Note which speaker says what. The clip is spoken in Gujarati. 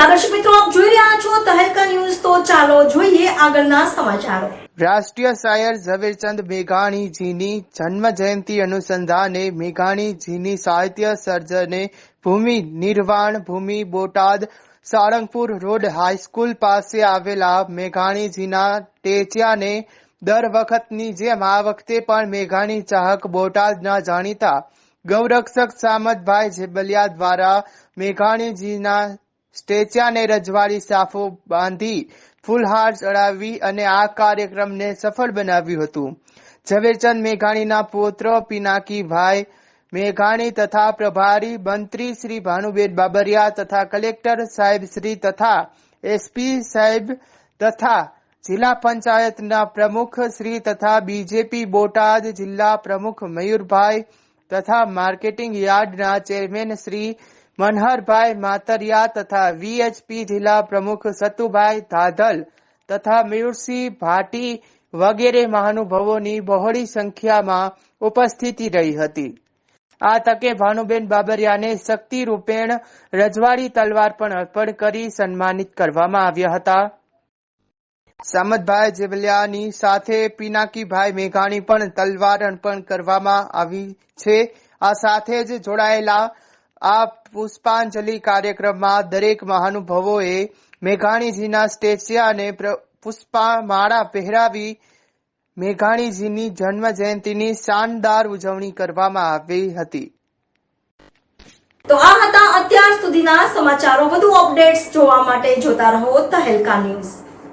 Speaker 1: મિત્રો, આપ જોઈ રહ્યા છો તહેલકા ન્યૂઝ. તો ચાલો જોઈએ આગળના સમાચારો.
Speaker 2: રાષ્ટ્રીય શાયર ઝવેરચંદ મેઘાણીજીની જન્મ જયંતિ અનુસંધાને મેઘાણીજીની સાહિત્ય સર્જને ભૂમિ નિર્વાણ ભૂમિ Botad Salangpur road high school પાસે આવેલા મેઘાણીજીના ટેચિયાને દર વખતની જેમ આ વખતે પણ મેઘાણી ચાહક બોટાદના જાણીતા ગૌરક્ષક સામતભાઈ જેબલિયા દ્વારા મેઘાણીજીના સ્ટેચ્યાને રજવાડી સાફો બાંધી ફૂલહાર ચડાવી અને આ કાર્યક્રમને સફળ બનાવ્યું હતું. ઝવેરચંદ મેઘાણીના પુત્ર પિનાકીભાઈ મેઘાણી તથા પ્રભારી મંત્રી શ્રી ભાનુબેન બાબરિયા તથા કલેક્ટર સાહેબ શ્રી તથા એસપી સાહેબ તથા જિલ્લા પંચાયતના પ્રમુખ શ્રી તથા બીજેપી બોટાદ જિલ્લા પ્રમુખ મયુરભાઈ તથા માર્કેટિંગ યાર્ડના ચેરમેન શ્રી મનહરભાઈ માતરિયા તથા વીએચપી જિલ્લા પ્રમુખ સતુભાઈ ધાધલ તથા મયુરસિંહ ભાટી વગેરે મહાનુભાવોની બહોળી સંખ્યામાં ઉપસ્થિતિ રહી હતી. આ તકે ભાનુબેન બાબરિયાને શક્તિ રૂપેણ રજવાડી તલવાર પણ અર્પણ કરી સન્માનિત કરવામાં આવ્યા હતા. સામતભાઈ જેવલિયાની સાથે પિનાકીભાઈ મેઘાણી પણ તલવાર અર્પણ કરવામાં આવી છે. આ સાથે જ જોડાયેલા આ પુષ્પાંજલિ કાર્યક્રમમાં દરેક મહાનુભાવોએ મેઘાણીજીના સ્ટેચ્યા પુષ્પમાળા પહેરાવી મેઘાણીજીની જન્મ જયંતિની શાનદાર ઉજવણી કરવામાં આવી હતી.
Speaker 1: તો આ હતા અત્યાર સુધીના સમાચારો. વધુ અપડેટ્સ જોવા માટે જોતા રહો તહેલકા ન્યૂઝ.